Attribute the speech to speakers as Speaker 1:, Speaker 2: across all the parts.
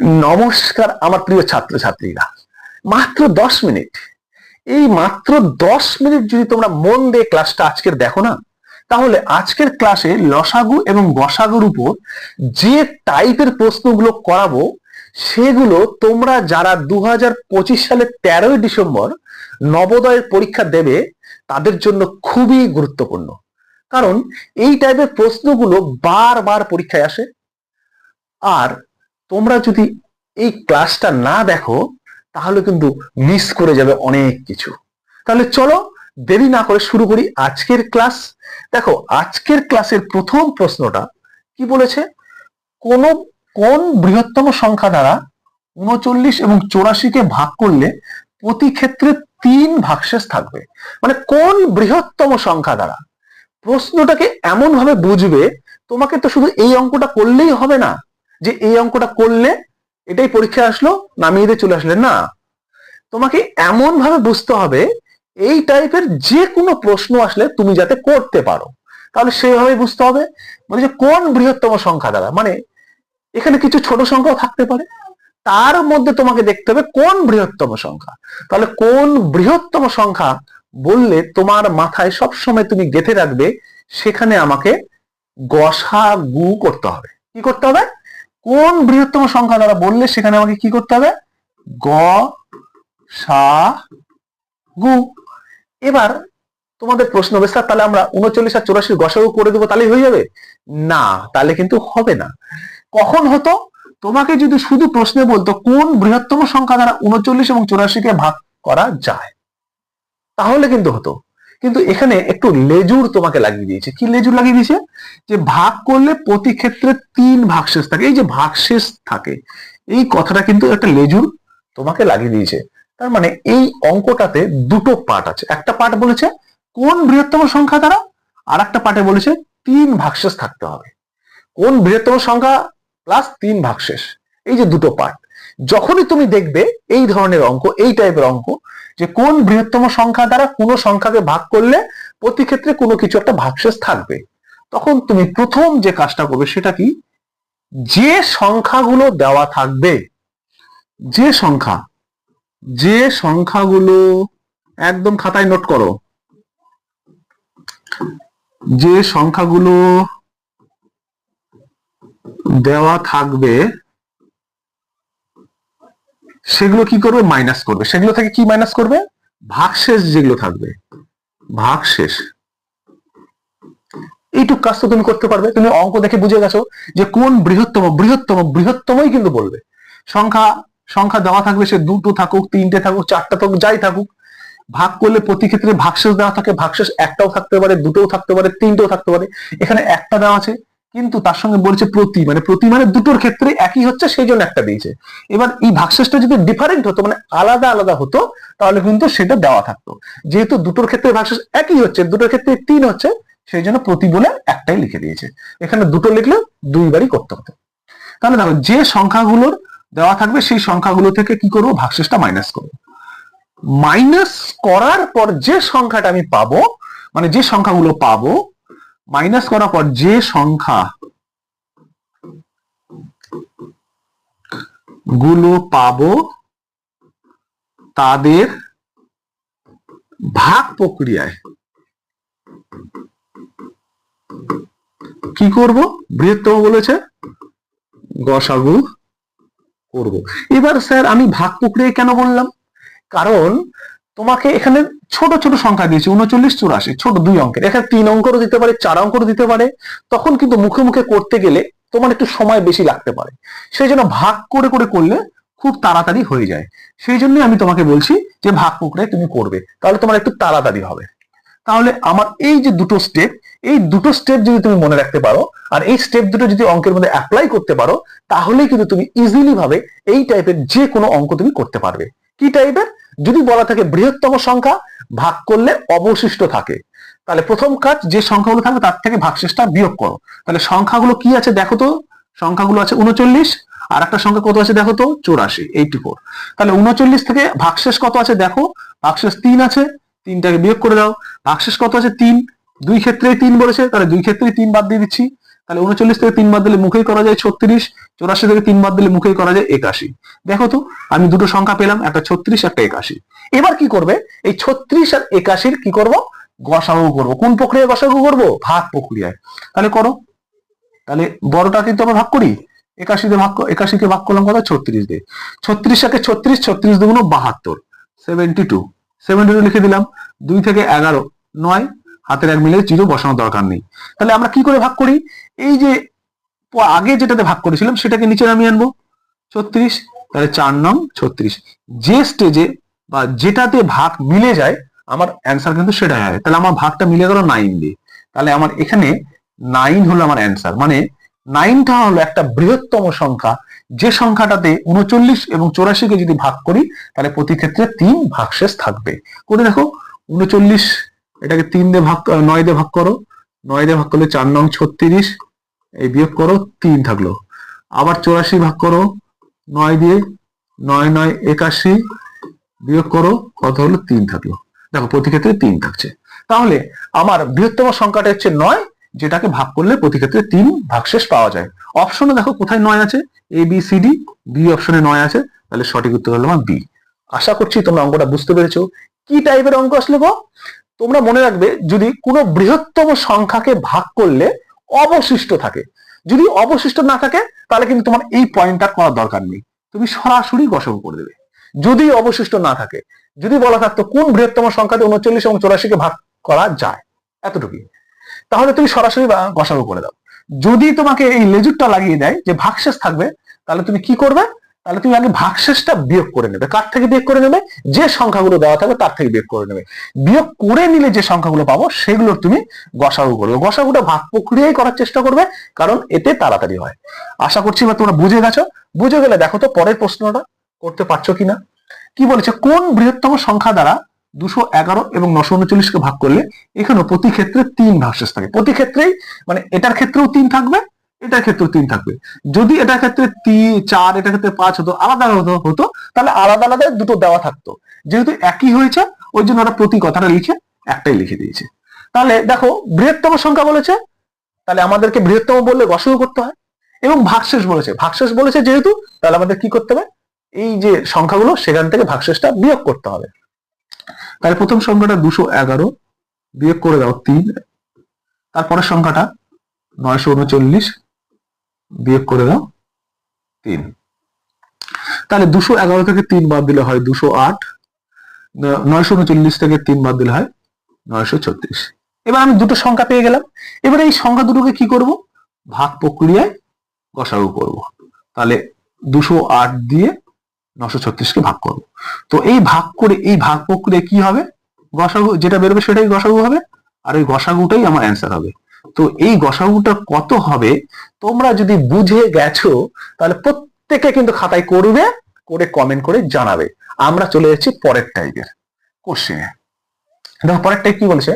Speaker 1: নমস্কার আমার প্রিয় ছাত্রছাত্রীরা। মাত্র দশ মিনিট। এই মাত্র দশ মিনিট যদি তোমরা মন দিয়ে ক্লাসটা আজকের দেখো না, তাহলে আজকের ক্লাসে লসাগু এবং গসাগুর উপর যে টাইপের প্রশ্নগুলো করাবো, সেগুলো তোমরা যারা দু সালের তেরোই ডিসেম্বর নবোদয়ের পরীক্ষা দেবে, তাদের জন্য খুবই গুরুত্বপূর্ণ। কারণ এই টাইপের প্রশ্নগুলো বারবার পরীক্ষায় আসে। আর তোমরা যদি এই ক্লাসটা না দেখো, তাহলে কিন্তু মিস করে যাবে অনেক কিছু। তাহলে চলো দেরি না করে শুরু করি আজকের ক্লাস দেখো, আজকের ক্লাসের প্রথম প্রশ্নটা কি বলেছে? কোন কোন বৃহত্তম সংখ্যা দ্বারা উনচল্লিশ এবং চৌরাশিকে ভাগ করলে প্রতি ক্ষেত্রে তিন ভাগশেষ থাকবে? মানে কোন বৃহত্তম সংখ্যা দ্বারা? প্রশ্নটাকে এমন ভাবে বুঝবে, তোমাকে তো শুধু এই অঙ্কটা করলেই হবে না। যে এই অঙ্কটা করলে এটাই পরীক্ষা আসলো, নামিয়ে দিয়ে চলে আসলে না? তোমাকে এমন ভাবে বুঝতে হবে, এই টাইপের যে কোনো প্রশ্ন আসলে তুমি যাতে করতে পারো। তাহলে সেইভাবে বুঝতে হবে। মানে যে কোন বৃহত্তম সংখ্যা দ্বারা মানে এখানে কিছু ছোট সংখ্যাও থাকতে পারে, তার মধ্যে তোমাকে দেখতে হবে কোন বৃহত্তম সংখ্যা। তাহলে কোন বৃহত্তম সংখ্যা বললে তোমার মাথায় সব সময় তুমি গেঁথে রাখবে, সেখানে আমাকে গসা গু করতে হবে। কি করতে হবে? কোন বৃহত্তম সংখ্যা দ্বারা বললে সেখানে আমাকে কি করতে হবে? গ, সা, গু। এবার তোমাদের প্রশ্ন হবে তাহলে আমরা উনচল্লিশ আর চৌরাশির গসাগু করে দেবো তাহলে হয়ে যাবে? না, তাহলে কিন্তু হবে না। কখন হতো? তোমাকে যদি শুধু প্রশ্নে বলতো কোন বৃহত্তম সংখ্যা দ্বারা উনচল্লিশ এবং চৌরাশিকে ভাগ করা যায়, তাহলে কিন্তু হতো। কিন্তু এখানে একটু লেজুর তোমাকে লাগিয়ে দিয়েছে। কি লেজুর লাগিয়ে দিয়েছে? যে ভাগ করলে প্রতি ক্ষেত্রে তিন ভাগশেষ থাকে। এই যে ভাগশেষ থাকে, এই কথাটা কিন্তু একটা লেজুর তোমাকে লাগিয়ে দিয়েছে। তার মানে এই অঙ্কটাতে দুটো পার্ট আছে। একটা পার্ট বলেছে কোন বৃহত্তম সংখ্যা দ্বারা, আর একটা পার্টে বলেছে তিন ভাগশেষ থাকতে হবে। কোন বৃহত্তম সংখ্যা প্লাস তিন ভাগশেষ। এই যে দুটো পার্ট। যখনই তুমি দেখবে এই ধরনের অঙ্ক, এই টাইপের অঙ্ক যে কোন বৃহত্তম সংখ্যা দ্বারা কোনো সংখ্যাকে ভাগ করলে প্রতি ক্ষেত্রে কোনো কিছু একটা ভাগশেষ থাকবে? তখন তুমি প্রথম যে কাজটা করবে সেটা কি? যে সংখ্যাগুলো দেওয়া থাকবে, যে সংখ্যা, যে সংখ্যাগুলো একদম খাতায় নোট করো, যে সংখ্যাগুলো দেওয়া থাকবে সেগুলো কি করবে? মাইনাস করবে। সেগুলো থেকে কি মাইনাস করবে? ভাগশেষ যেগুলো থাকবে। ভাগশেষ। এইটুক কাজ তো তুমি করতে পারবে। তুমি অঙ্ক দেখে বুঝে গেছো যে কোন বৃহত্তম বৃহত্তম, বৃহত্তমই কিন্তু বলবে। সংখ্যা সংখ্যা দেওয়া থাকবে, সে দুটো থাকুক, তিনটে থাকুক, চারটা থাকুক, যাই থাকুক। ভাগ করলে প্রতি ক্ষেত্রে ভাগশেষ দেওয়া থাকে। ভাগশেষ একটাও থাকতে পারে, দুটোও থাকতে পারে, তিনটেও থাকতে পারে। এখানে একটা দেওয়া আছে। কিন্তু তার সঙ্গে বলছে প্রতি মানে প্রতি মানে দুটোর ক্ষেত্রে একই হচ্ছে, সেই জন্য একটা দিয়েছে। এবার এই ভাগশেষটা যদি ডিফারেন্ট হতো মানে আলাদা আলাদা হতো, তাহলে কিন্তু সেটা দেওয়া থাকতো। যেহেতু দুটোর ক্ষেত্রে ভাগশেষ একই হচ্ছে, দুটোর ক্ষেত্রে তিন হচ্ছে, সেই জন্য প্রতি বলে একটাই লিখে দিয়েছে। এখানে দুটো লিখলে দুইবারই করতে হতো তাহলে দেখো, যে সংখ্যাগুলোর দেওয়া থাকবে, সেই সংখ্যাগুলো থেকে কি করব? ভাগশেষটা মাইনাস করব। মাইনাস করার পর যে সংখ্যাটা আমি পাবো মানে যে সংখ্যাগুলো পাবো মাইনাস করার পর যে সংখ্যা গুলো পাবো তাদের ভাগ প্রক্রিয়ায় কি করব? বৃহত্তম বলেছে, গসাগু করব। এবার স্যার আমি ভাগ প্রক্রিয়ায় কেন বললাম? কারণ তোমাকে এখানে ছোট ছোট সংখ্যা দিয়েছে, উনচল্লিশ চুরাশি, ছোট দুই অঙ্কের। এখানে তিন অঙ্করও দিতে পারে, চার অঙ্করও দিতে পারে। তখন কিন্তু মুখে মুখে করতে গেলে তোমার একটু সময় বেশি লাগতে পারে। সেই জন্য ভাগ করে করে করলে খুব তাড়াতাড়ি হয়ে যায়। সেই জন্য আমি তোমাকে বলছি যে ভাগ প্রক্রিয়ায় তুমি করবে। তাহলে তোমার একটু তাড়াতাড়ি হবে। তাহলে আমার এই যে দুটো স্টেপ এই দুটো স্টেপ যদি তুমি মনে রাখতে পারো, আর এই স্টেপ দুটো যদি অঙ্কের মধ্যে অ্যাপ্লাই করতে পারো তাহলে কিন্তু তুমি ইজিলি ভাবে এই টাইপের যে কোনো অঙ্ক তুমি করতে পারবে। কি টাইপের যদি বলা থাকে বৃহত্তম সংখ্যা, ভাগ করলে অবশিষ্ট থাকে। তাহলে প্রথম কাজ যে সংখ্যাগুলো থাকবে তার থেকে ভাগশেষটা বিয়োগ করো। তাহলে সংখ্যাগুলো কি আছে দেখো তো? সংখ্যাগুলো আছে উনচল্লিশ, আর একটা সংখ্যা কত আছে দেখো তো? চৌরাশি এইটি ফোর তাহলে উনচল্লিশ থেকে ভাগশেষ কত আছে দেখো? ভাগশেষ তিন আছে, তিনটাকে বিয়োগ করে দাও। ভাগশেষ কত আছে? তিন। দুই ক্ষেত্রে তিন বলেছে, তাহলে দুই ক্ষেত্রে তিন বাদ দিয়ে দিচ্ছি। তাহলে উনচল্লিশ থেকে তিন বাদ দিলে মুখেই করা যায় ছত্রিশ, চৌরাশি থেকে তিন বাদ দিলে মুখেই করা যায় একাশি। দেখো তো, আমি দুটো সংখ্যা পেলাম, একটা ছত্রিশ, একটা একাশি। এবার কি করবে? এই ছত্রিশ আর একাশির কি করব? গসাগু করব। কোন প্রক্রিয়ায় গসাগু করব? ভাগ প্রক্রিয়ায়। তাহলে করো। তাহলে বড়টা কিন্তু আমরা ভাগ করি। একাশিতে ভাগ একাশিকে ভাগ করলাম কত? ছত্রিশ দিয়ে। ছত্রিশ সাথে ছত্রিশ ছত্রিশ দুগুণ বাহাত্তর সেভেন্টি টু সেভেন্টি টু লিখে দিলাম। দুই থেকে এগারো, নয় হাতের এক মিলে জিরো বসানোর দরকার নেই। তাহলে আমরা কি করে ভাগ করি? এই যে আগে যেটাতে ভাগ করেছিলাম সেটাকে নিচে নামিয়ে আনব। ছত্রিশ, তাহলে চার নং ছত্রিশ। যে স্টেজে বা যেটাতে ভাগ মিলে যায়, আমার অ্যান্সার কিন্তু সেটাই হয় তাহলে আমার ভাগটা মিলে গেল নাইন দিয়ে। তাহলে আমার এখানে নাইন হলো আমার অ্যান্সার মানে নাইনটা হলো একটা বৃহত্তম সংখ্যা। যে সংখ্যাটাতে উনচল্লিশ এবং চৌরাশিকে যদি ভাগ করি, তাহলে প্রতি ক্ষেত্রে তিন ভাগশেষ থাকবে। করে দেখো, উনচল্লিশ এটাকে তিন দিয়ে ভাগ নয় দিয়ে ভাগ করো। নয় দিয়ে ভাগ করলে চার নং ছত্রিশ। এই বিয়োগ করো, তিন থাকল। আবার চৌরাশি ভাগ করো, নয় দিয়ে নয় নয় একাশি বিয়োগ করো, কত হলো? তিন থাকল। দেখো, প্রতি ক্ষেত্রে তিন থাকছে। তাহলে আমার বৃহত্তম সংখ্যাটা হচ্ছে নয়, যেটাকে ভাগ করলে প্রতি ক্ষেত্রে তিন ভাগশেষ পাওয়া যায়। অপশনে দেখো কোথায় নয় আছে? A B C D B অপশনে নয় আছে। তাহলে সঠিক উত্তর হলো আমার বি আশা করছি তোমরা অঙ্কটা বুঝতে পেরেছ। কি টাইপের অঙ্ক আসলে গো? তোমরা মনে রাখবে, যদি কোনো বৃহত্তম সংখ্যাকে ভাগ করলে অবশিষ্ট থাকে। যদি অবশিষ্ট না থাকে, তাহলে কিন্তু তোমার এই পয়েন্টটা করার দরকার নেই। তুমি সরাসরি গসক করে দেবে। যদি অবশিষ্ট না থাকে, যদি বলা থাকতো কোন বৃহত্তম সংখ্যাতে উনচল্লিশ এবং চৌরাশিকে ভাগ করা যায়, এতটুকুই। তাহলে তুমি সরাসরি গসাগু করে দাও। যদি তোমাকে এই লেজুরটা লাগিয়ে দেয় যে ভাগশেষ থাকবে, তাহলে তুমি কি করবে? তাহলে তুমি আগে ভাগশেষটা বিয়োগ করে নেবে। কার থেকে বিয়োগ করে নেবে? যে সংখ্যাগুলো দেওয়া থাকবে তার থেকে বিয়োগ করে নেবে। বিয়োগ করে নিলে যে সংখ্যাগুলো পাবো, সেগুলোর তুমি গসাগু করবে। গসাগুটা ভাগ প্রক্রিয়ায় করার চেষ্টা করবে, কারণ এতে তাড়াতাড়ি হয়। আশা করছি এবার তোমরা বুঝে গেছো। বুঝে গেলে দেখো তো পরের প্রশ্নটা, করতে পারছ কিনা? কি বলেছে, কোন বৃহত্তম সংখ্যা দ্বারা দুশো এগারো এবং নশো উনচল্লিশকে ভাগ করলে এখানেও প্রতি ক্ষেত্রে তিন ভাগশেষ থাকে? প্রতি ক্ষেত্রেই মানে এটার ক্ষেত্রেও তিন থাকবে এটার ক্ষেত্রে তিন থাকবে। যদি এটার ক্ষেত্রে তিন চার, এটার ক্ষেত্রে পাঁচ হতো, আলাদা আলাদা হতো, তাহলে আলাদা আলাদা দুটো দেওয়া থাকতো। যেহেতু একই হয়েছে, ওই জন্য ওরা প্রতি কথাটা লিখে একটাই লিখে দিয়েছে। তাহলে দেখো, বৃহত্তম সংখ্যা বলেছে, তাহলে আমাদেরকে বৃহত্তম বললে গসও করতে হয়, এবং ভাগশেষ বলেছে। ভাগশেষ বলেছে যেহেতু, তাহলে আমাদের কি করতে হবে? এই যে সংখ্যাগুলো, সেখান থেকে ভাগশেষটা বিয়োগ করতে হবে। তাহলে প্রথম সংখ্যাটা দুশো এগারো, বিয়োগ করে দাও তিন, তারপরের সংখ্যাটা নয়শো উনচল্লিশ বিয়োগ করে দাও, তিন। তাহলে দুশো এগারো থেকে তিন বাদ দিলে হয় দুশো আট নয়শো উনচল্লিশ থেকে তিন বাদ দিলে হয় নয়শো ছত্রিশ। এবার আমি দুটো সংখ্যা পেয়ে গেলাম। এবার এই সংখ্যা দুটোকে কি করব? ভাগ প্রক্রিয়ায় গসাগু করব। তাহলে দুশো আট দিয়ে নশো ছত্রিশকে ভাগ করব। তো এই ভাগ করে, এই ভাগ প্রক্রিয়ায় কি হবে? গসাগু, যেটা বেরোবে সেটাই গসাগু হবে, আর ওই গসাগুটাই আমার অ্যান্সার হবে। তো এই গসাগুটা কত হবে? তোমরা যদি বুঝে গেছো, তাহলে প্রত্যেকে কিন্তু খাতায় করবে, করে কমেন্ট করে জানাবে। আমরা চলে যাচ্ছি পরের টাইপের কোশ্চেনে দেখো পরের টাইপ কি বলেছে?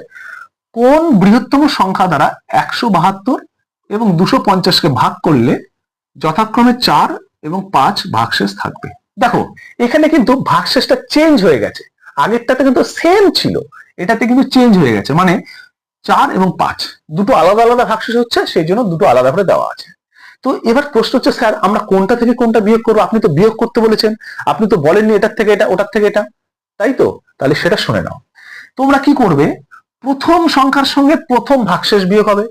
Speaker 1: কোন বৃহত্তম সংখ্যা দ্বারা একশো বাহাত্তর এবং দুশো পঞ্চাশকে ভাগ করলে যথাক্রমে চার এবং পাঁচ ভাগশেষ থাকবে? দেখো, এখানে কিন্তু ভাগশেষটা চেঞ্জ হয়ে গেছে। আগেরটাতে কিন্তু সেম ছিল। এটাতে কিন্তু চেঞ্জ হয়ে গেছে। মানে চার এবং পাঁচ। দুটো আলাদা আলাদা ভাগশেষ হচ্ছে, সেই জন্য দুটো আলাদা করে দেওয়া আছে। তো এবার প্রশ্ন হচ্ছে, স্যার, আমরা কোনটা থেকে কোনটা বিয়োগ করব? আপনি তো বিয়োগ করতে বলেছেন। আপনি তো বলেননি এটার থেকে এটা, ওটার থেকে এটা। তাই তো? তাহলে সেটা শুনে নাও। তোমরা কি করবে? প্রথম সংখ্যার সঙ্গে প্রথম ভাগশেষ বিয়োগ হবে।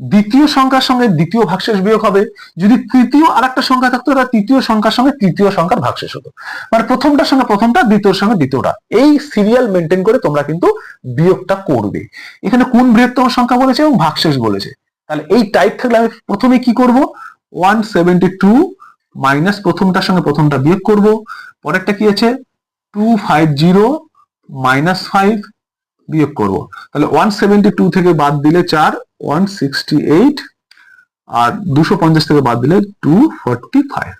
Speaker 1: দ্বিতীয় সংখ্যার সঙ্গে দ্বিতীয় ভাগশেষ বিয়োগ হবে। যদি তৃতীয় আর একটা সংখ্যা থাকতো, তাহলে তৃতীয় সংখ্যার সঙ্গে তৃতীয় সংখ্যার ভাগশেষ হতো। মানে প্রথমটার সঙ্গে প্রথমটা, দ্বিতীয়র সঙ্গে দ্বিতীয়টা। এই সিরিয়াল মেনটেন করে তোমরা কিন্তু বিয়োগটা করবে। এখানে কোন বৃহত্তম সংখ্যা বলেছে এবং ভাগশেষ বলেছে? তাহলে এই টাইপ থাকলে আমি প্রথমে কি করব? ওয়ান সেভেন্টি টু মাইনাস প্রথমটার সঙ্গে প্রথমটা বিয়োগ করব। পরেরটা কি আছে? Two five zero minus five বিয়োগ করব। তাহলে ওয়ান সেভেন্টি টু থেকে বাদ দিলে চার ওয়ান সিক্সটি এইট আর দুশো পঞ্চাশ থেকে বাদ দিলে টু ফোরটি ফাইভ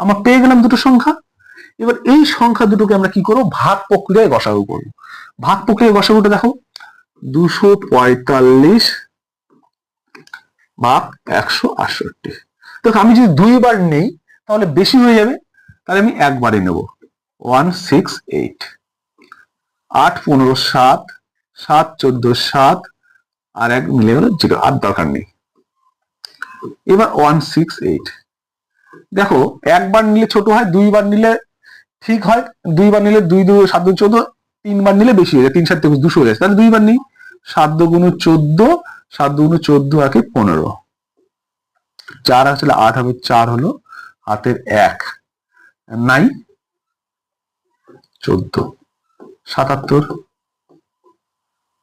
Speaker 1: আমরা পেয়ে গেলাম দুটো সংখ্যা। এবার এই সংখ্যা দুটোকে আমরা কি করব? ভাগ প্রক্রিয়ায় গসাগু করব। ভাগ প্রক্রিয়ায় গসাগুটা দেখো, দুশো পঁয়তাল্লিশ ভাগ একশো আটষট্টি। দেখো, আমি যদি দুইবার নেই, তাহলে বেশি হয়ে যাবে। তাহলে আমি একবারই নেব। ওয়ান সিক্স এইট আট পনেরো সাত সাত চোদ্দ সাত আর এক মিলে গেল জিরো আর দরকার নেই। এবার ওয়ান সিক্স এইট দেখো, একবার নিলে ছোট হয়, দুইবার নিলে ঠিক হয়, দুইবার নিলে দুই দু সাত দু চোদ্দ, তিনবার নিলে বেশি হয়ে যায়, তিন সাত থেকে দুশো হয়ে যায়। তাহলে দুইবার নিই, সাত দুগুণ চোদ্দ, সাত দুগুণ চোদ্দ আগে পনেরো। চার আসলে আট হবে, চার হলো হাতের এক নাই চোদ্দ, সাতাত্তর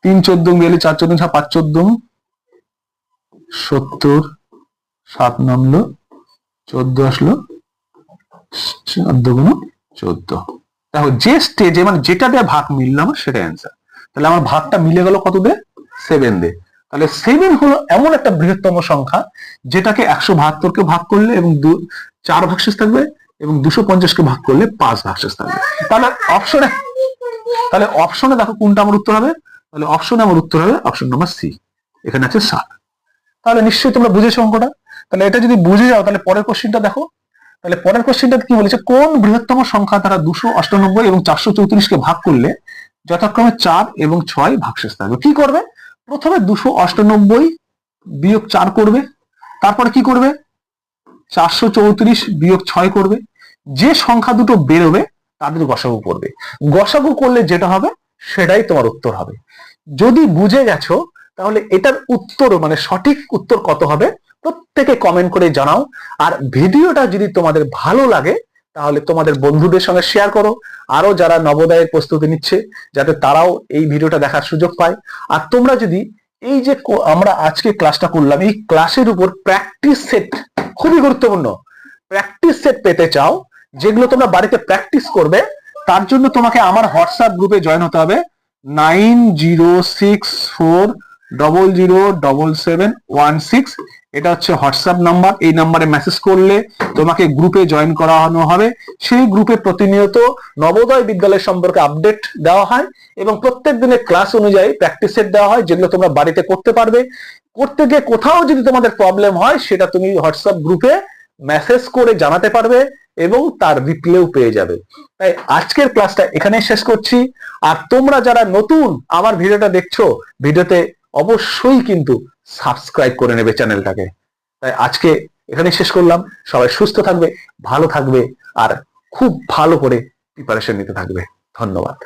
Speaker 1: তিন চোদ্দ গেলে চার চোদ্দ পাঁচ চোদ্দ, সত্তর, সাত নামলো, চোদ্দ আসলো, চোদ্দ গুণ চোদ্দ। দেখো, যে স্টেজে মানে যেটা দিয়ে ভাগ মিললো আমার সেটা অ্যান্সার তাহলে আমার ভাগটা মিলে গেল কত দে সেভেন দে তাহলে সেভেন হলো এমন একটা বৃহত্তম সংখ্যা, যেটাকে একশো বাহাত্তরকে ভাগ করলে এবং দু- চার ভাগশেষ থাকবে এবং দুশো পঞ্চাশকে ভাগ করলে পাঁচ ভাগশেষ থাকবে। তাহলে অপশনে তাহলে অপশনে দেখো কোনটা আমার উত্তর হবে? তাহলে অপশনে আমার উত্তর হবে অপশন নাম্বার সি এখানে আছে সাত তাহলে নিশ্চয়ই তোমরা বুঝেছ অঙ্কটা। তাহলে এটা যদি বুঝে যাও, তাহলে পরের কোশ্চেনটা দেখো। তাহলে পরের কোশ্চেনটা কি বলেছে? কোন বৃহত্তম সংখ্যা দ্বারা দুশো অষ্টানব্বই এবং চারশো চৌত্রিশকে ভাগ করলে যথাক্রমে চার এবং ছয় ভাগশেষ থাকবে। কি করবে? প্রথমে দুশো অষ্টানব্বই বিয়োগ চার করবে, তারপরে কি করবে? চারশো চৌত্রিশ বিয়োগ ছয় করবে। যে সংখ্যা দুটো বেরোবে, তাদের গসাগু করবে। গসাগু করলে যেটা হবে? সেটাই তোমার উত্তর হবে। যদি বুঝে গেছো, তাহলে এটার উত্তর মানে সঠিক উত্তর কত হবে, প্রত্যেকে কমেন্ট করে জানাও। আর ভিডিওটা যদি তোমাদের ভালো লাগে, তাহলে তোমাদের বন্ধুদের সঙ্গে শেয়ার করো। আরও যারা নবোদয়ের প্রস্তুতি নিচ্ছে, যাতে তারাও এই ভিডিওটা দেখার সুযোগ পায়। আর তোমরা যদি এই যে আমরা আজকে ক্লাসটা করলাম, এই ক্লাসের উপর প্র্যাকটিস সেট খুবই গুরুত্বপূর্ণ। প্র্যাকটিস সেট পেতে চাও, যেগুলো তোমরা বাড়িতে প্র্যাকটিস করবে তার জন্য তোমাকে আমার হোয়াটসঅ্যাপ গ্রুপে জয়েন হতে হবে। Nine zero six four double zero double seven one six. এটা হচ্ছে হোয়াটসঅ্যাপ নাম্বার। এই নাম্বারে মেসেজ করলে তোমাকে গ্রুপে জয়েন করানো হবে। সেই গ্রুপে প্রতিনিয়ত নবোদয় বিদ্যালয় সম্পর্কে আপডেট দেওয়া হয় এবং প্রত্যেক দিনের ক্লাস অনুযায়ী প্র্যাকটিস সেট দেওয়া হয়, যেগুলো তোমরা বাড়িতে করতে পারবে। করতে গিয়ে কোথাও যদি তোমাদের প্রবলেম হয়, সেটা তুমি হোয়াটসঅ্যাপ গ্রুপে মেসেজ করে জানাতে পারবে এবং তার রিপ্লেও পেয়ে যাবে। তাই আজকের ক্লাসটা এখানেই শেষ করছি। আর তোমরা যারা নতুন আমার ভিডিওটা দেখছ, ভিডিওতে অবশ্যই কিন্তু সাবস্ক্রাইব করে নেবে চ্যানেলটাকে। তাই আজকে এখানেই শেষ করলাম। সবাই সুস্থ থাকবে, ভালো থাকবে, আর খুব ভালো করে প্রিপারেশন নিতে থাকবে। ধন্যবাদ।